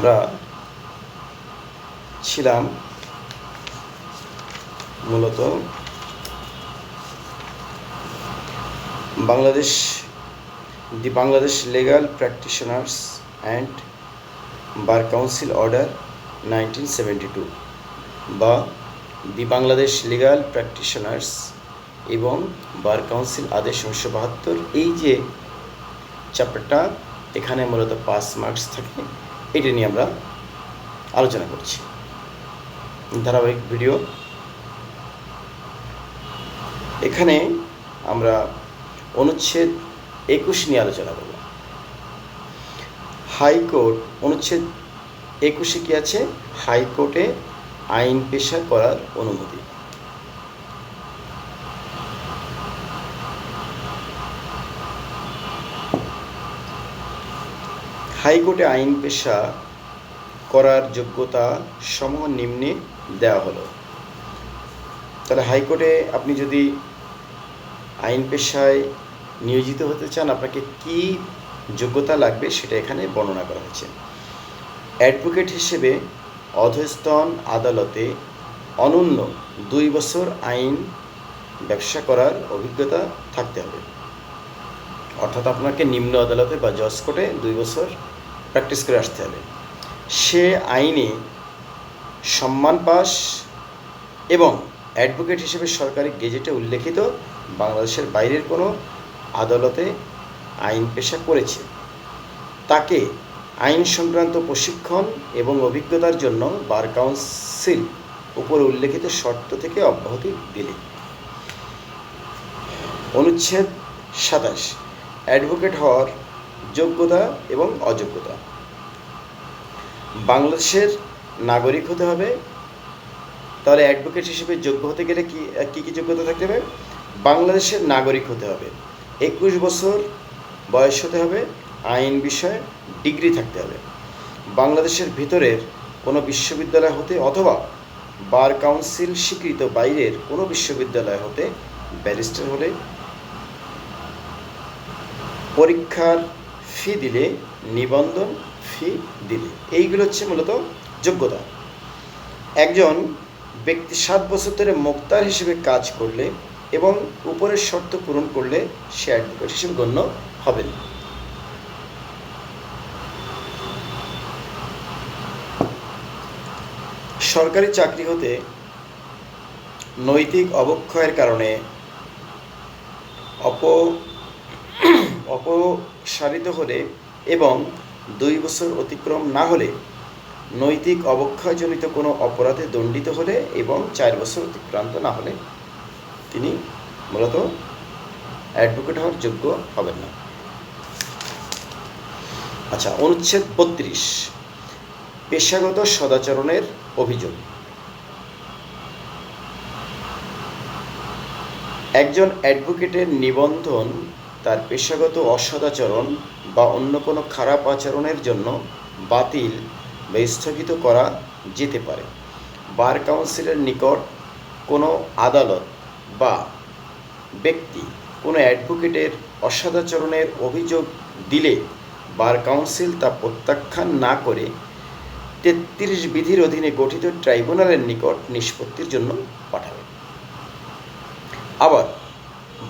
আমরা ছিলাম মূলত Bangladesh the Bangladesh legal practitioners and bar council order nineteen seventy two বা দি বাংলাদেশ লিগাল প্র্যাকটিশনার্স এবং বার কাউন্সিল আদেশ উনিশশো বাহাত্তর এই যে চ্যাপ্টারটা এখানে মূলত পাস মার্কস থাকে। এটা নিয়ে আমরা আলোচনা করছি। ধারাবাহিক ভিডিও। এখানে আমরা অনুচ্ছেদ একুশ নিয়ে আলোচনা করব। হাইকোর্ট অনুচ্ছেদ একুশে কি আছে? হাইকোর্টে আইন পেশা করার অনুমতি। হাইকোর্টে আইন পেশা করার যোগ্যতা সমূহ নিম্নে দেওয়া হলো। তাহলে হাইকোর্টে আপনি যদি আইন পেশায় নিয়োজিত হতে চান, আপনাকে কি যোগ্যতা লাগবে সেটা এখানে বর্ণনা করা হয়েছে। অ্যাডভোকেট হিসেবে অধস্তন আদালতে অনন্য দুই বছর আইন ব্যবসা করার অভিজ্ঞতা থাকতে হবে। অর্থাৎ আপনাকে নিম্ন আদালতে বা জজ কোর্টে দুই বছর প্র্যাকটিস করে আসতে হবে। সে আইনে সম্মান পাস এবং অ্যাডভোকেট হিসেবে সরকারি গেজেটে উল্লেখিত বাংলাদেশের বাইরের কোনো আদালতে আইন পেশা করেছে। তাকে আইন সংক্রান্ত প্রশিক্ষণ এবং অভিজ্ঞতার জন্য বার কাউন্সিল উপরে উল্লেখিত শর্ত থেকে অব্যাহতি দিলে। অনুচ্ছেদ সাতাশ। অ্যাডভোকেট হওয়ার যোগ্যতা এবং অযোগ্যতা। বাংলাদেশের নাগরিক হতে হবে। তাহলে অ্যাডভোকেট হিসেবে যোগ্য হতে গেলে কি, কী কী যোগ্যতা থাকতে হবে? বাংলাদেশের নাগরিক হতে হবে। একুশ বছর বয়স হতে হবে, আইন বিষয়ে ডিগ্রি থাকতে হবে। বাংলাদেশের ভিতরের কোনো বিশ্ববিদ্যালয় হতে অথবা বার কাউন্সিল স্বীকৃত বাইরের কোনো বিশ্ববিদ্যালয় হতে ব্যারিস্টার হলে পরীক্ষার ফি দিলে, নিবন্ধন ফি দিলে। এইগুলো হচ্ছে মূলত যোগ্যতা। একজন ব্যক্তি সাত বছর ধরে মোক্তার হিসেবে কাজ করলে এবং উপরের শর্ত পূরণ করলে সে অ্যাডভোকেট হিসেবে গণ্য হবেন সরকারি চাকরি হতে নৈতিক অবক্ষয়ের কারণে অপ অপসারিত হলে এবং দুই বছর অতিক্রম না হলে নৈতিক অবক্ষয়জনিত কোনো অপরাধে দণ্ডিত হলে এবং চার বছর অতিক্রান্ত না হলে তিনি মূলত অ্যাডভোকেট হওয়ার যোগ্য হবেন না। আচ্ছা অনুচ্ছেদ বত্রিশ, পেশাগত সদাচরণের অভিযোগ। একজন অ্যাডভোকেটের নিবন্ধন তার পেশাগত অসদাচরণ বা অন্য কোনো খারাপ আচরণের জন্য বাতিল বা স্থগিত করা যেতে পারে। বার কাউন্সিলের নিকট কোনো আদালত বা ব্যক্তি কোনো অ্যাডভোকেটের অসদাচরণের অভিযোগ দিলে বার কাউন্সিল তা প্রত্যাখ্যান না করে তেত্রিশ বিধির অধীনে গঠিত ট্রাইব্যুনালের নিকট নিষ্পত্তির জন্য পাঠাবে। আবার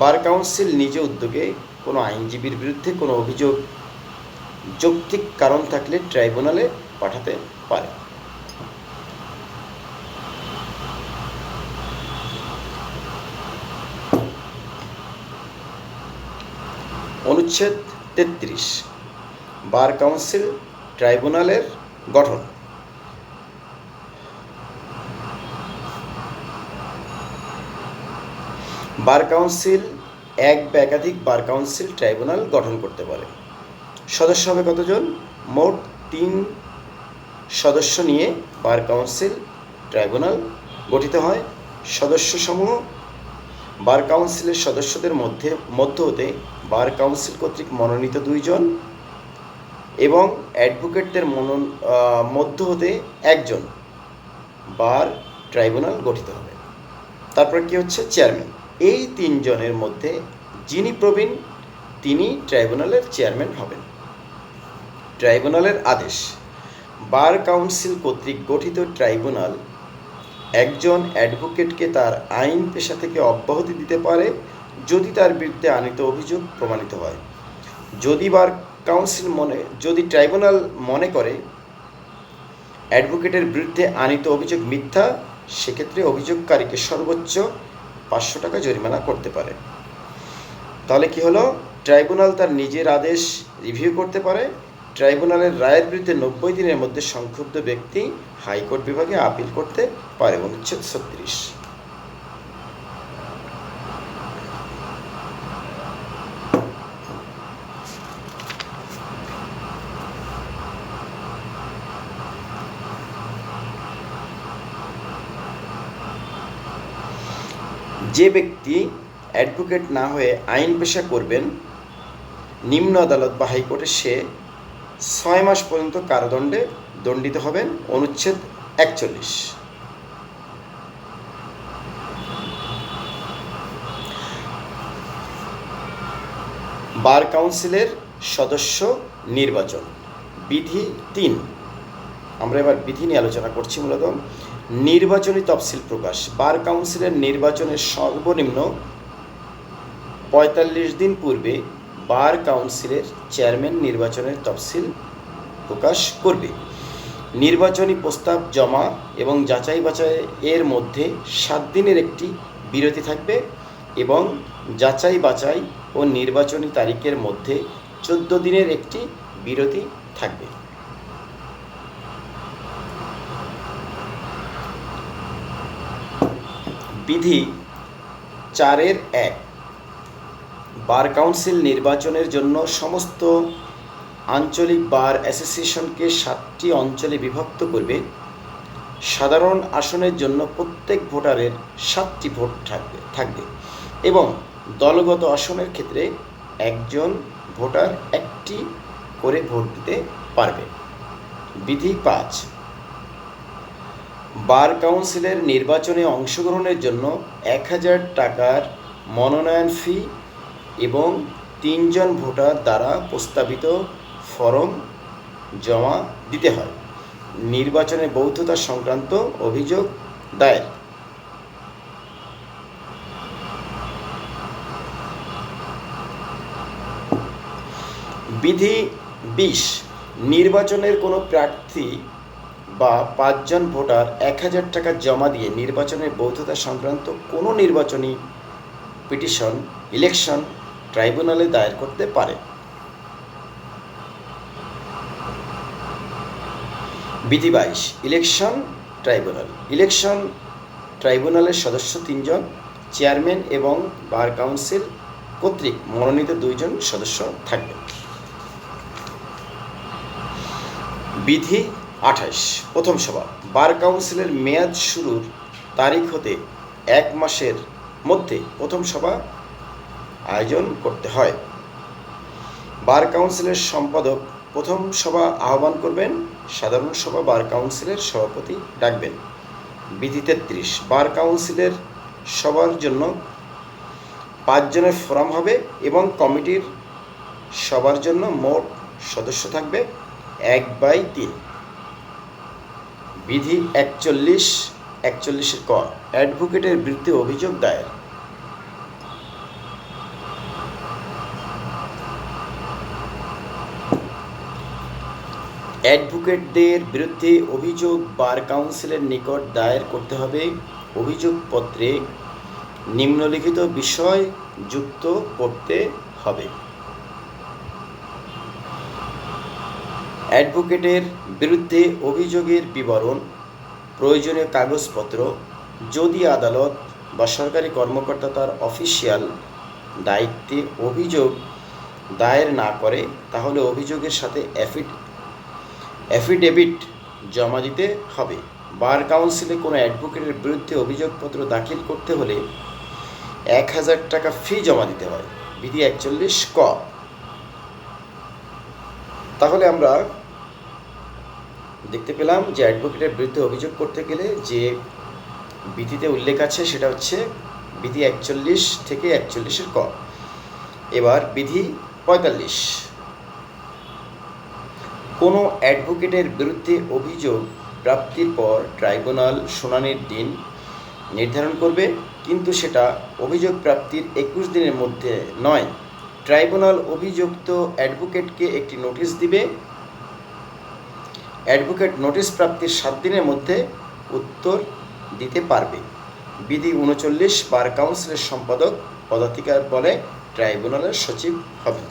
বার কাউন্সিল নিজ উদ্যোগে কোনো আইনজীবীর বিরুদ্ধে কোনো অভিযোগ, যৌক্তিক কারণ থাকলে ট্রাইব্যুনালে পাঠাতে পারে। অনুচ্ছেদ তেত্রিশ। বার কাউন্সিল ট্রাইব্যুনালের গঠন। বার কাউন্সিল, এক বা একাধিক বার কাউন্সিল ট্রাইব্যুনাল গঠন করতে পারে। সদস্য হবে কতজন? মোট তিন সদস্য নিয়ে বার কাউন্সিল ট্রাইব্যুনাল গঠিত হয়। সদস্যসমূহ বার কাউন্সিলের সদস্যদের মধ্যে, মধ্য হতে বার কাউন্সিল কর্তৃক মনোনীত দুইজন এবং অ্যাডভোকেটদের মনন মধ্য হতে একজন বার ট্রাইব্যুনাল গঠিত হবে। তারপর কি হচ্ছে? চেয়ারম্যান। এই তিনজনের মধ্যে যিনি প্রবীণ, তিনি ট্রাইব্যুনালের চেয়ারম্যান হবেন। ট্রাইব্যুনালের আদেশ, বার কাউন্সিল কর্তৃক গঠিত ট্রাইব্যুনাল একজন অ্যাডভোকেটকে তার আইন পেশা থেকে অব্যাহতি দিতে পারে যদি তার বিরুদ্ধে আনিত অভিযোগ প্রমাণিত হয়। যদি বার কাউন্সিল মনে, যদি ট্রাইব্যুনাল মনে করে অ্যাডভোকেটের বিরুদ্ধে আনিত অভিযোগ মিথ্যা, সেক্ষেত্রে অভিযোগকারীকে সর্বোচ্চ পাঁচশো টাকা জরিমানা করতে পারে। তাহলে কি হলো? ট্রাইব্যুনাল তার নিজের আদেশ রিভিউ করতে পারে। ট্রাইব্যুনালের রায়ের বিরুদ্ধে নব্বই দিনের মধ্যে সংক্ষুব্ধ ব্যক্তি হাইকোর্ট বিভাগে আপিল করতে পারে। অনুচ্ছেদ ছত্রিশ। যে ব্যক্তি অ্যাডভোকেট না হয়ে আইন পেশা করবেন, নিম্ন আদালত বা হাইকোর্টে সে ছয় মাস পর্যন্ত কারাদণ্ডে দণ্ডিত হবেন, অনুচ্ছেদ একচল্লিশ। বার কাউন্সিলের সদস্য নির্বাচন। বিধি তিন। আমরা এবার বিধি নিয়ে আলোচনা করছি মূলত, নির্বাচনী তফসিল প্রকাশ। বার কাউন্সিলের নির্বাচনের সর্বনিম্ন পঁয়তাল্লিশ দিন পূর্বে বার কাউন্সিলের চেয়ারম্যান নির্বাচনের তফসিল প্রকাশ করবে। নির্বাচনী প্রস্তাব জমা এবং যাচাই বাছাই এর মধ্যে সাত দিনের একটি বিরতি থাকবে এবং যাচাই বাছাই ও নির্বাচনী তারিখের মধ্যে চোদ্দ দিনের একটি বিরতি থাকবে। বিধি চারের এক। বার কাউন্সিল নির্বাচনের জন্য সমস্ত আঞ্চলিক বার অ্যাসোসিয়েশনকে সাতটি অঞ্চলে বিভক্ত করবে। সাধারণ আসনের জন্য প্রত্যেক ভোটারের সাতটি ভোট থাকবে থাকবে এবং দলগত আসনের ক্ষেত্রে একজন ভোটার একটি করে ভোট দিতে পারবে। বিধি পাঁচ। বার কাউন্সিলের নির্বাচনে অংশগ্রহণের জন্য এক হাজার টাকার মনোনয়ন ফি এবং তিনজন ভোটার দ্বারা প্রস্তাবিত ফরম জমা দিতে হয়। নির্বাচনে বৌদ্ধতা সংক্রান্ত অভিযোগ দায়ের। বিধি বিশ, নির্বাচনের কোনো প্রার্থী বা পাঁচজন ভোটার এক হাজার টাকা জমা দিয়ে নির্বাচনের বৈধতা সংক্রান্ত কোনো নির্বাচনী পিটিশন ইলেকশন ট্রাইব্যুনালে দায়ের করতে পারে। বিধি বাইশ ইলেকশন ট্রাইব্যুনাল ইলেকশন ট্রাইব্যুনালের সদস্য তিনজন চেয়ারম্যান এবং বার কাউন্সিল কর্তৃক মনোনীত দুইজন সদস্য থাকবে। বিধি আঠাশ। প্রথম সভা। বার কাউন্সিলের মেয়াদ শুরুর তারিখ হতে এক মাসের মধ্যে প্রথম সভা আয়োজন করতে হয়। বার কাউন্সিলের সম্পাদক প্রথম সভা আহ্বান করবেন। সাধারণ সভা বার কাউন্সিলের সভাপতি ডাকবেন। বিধি তেত্রিশ। বার কাউন্সিলের সবার জন্য পাঁচজনের ফোরাম হবে এবং কমিটির সবার জন্য মোট সদস্য থাকবে এক বাই তিন। বিধি একচল্লিশ, একচল্লিশের ক। অ্যাডভোকেটের বিরুদ্ধে অভিযোগ দায়ের। অ্যাডভোকেটদের বিরুদ্ধে অভিযোগ বার কাউন্সিলের নিকট দায়ের করতে হবে। অভিযোগপত্রে নিম্নলিখিত বিষয় যুক্ত করতে হবে। অ্যাডভোকেটের বিরুদ্ধে অভিযোগের বিবরণ, প্রয়োজনীয় কাগজপত্র, যদি আদালত বা সরকারি কর্মকর্তা তার অফিসিয়াল দায়িত্বে অভিযোগ দায়ের না করে, তাহলে অভিযোগের সাথে অ্যাফিড অ্যাফিডেভিট জমা দিতে হবে। বার কাউন্সিলে কোনো অ্যাডভোকেটের বিরুদ্ধে অভিযোগপত্র দাখিল করতে হলে এক হাজার টাকা ফি জমা দিতে হয়। বিধি একচল্লিশ ক। তাহলে আমরা দেখতে পেলাম যে অ্যাডভোকেটের বিরুদ্ধে অভিযোগ করতে গেলে যে বিধিতে উল্লেখ আছে সেটা হচ্ছে বিধি একচল্লিশ থেকে একচল্লিশের ক। এবার বিধি পঁয়তাল্লিশ। কোনো অ্যাডভোকেটের বিরুদ্ধে অভিযোগ প্রাপ্তির পর ট্রাইব্যুনাল শুনানির দিন নির্ধারণ করবে, কিন্তু সেটা অভিযোগ প্রাপ্তির একুশ দিনের মধ্যে নয়। ট্রাইব্যুনাল অভিযুক্ত অ্যাডভোকেটকে একটি নোটিশ দিবে অ্যাডভোকেট নোটিশ প্রাপ্তির সাত দিনের মধ্যে উত্তর দিতে পারবে। বিধি উনচল্লিশ বার কাউন্সিলের সম্পাদক পদাধিকার বলে ট্রাইব্যুনালের সচিব হবে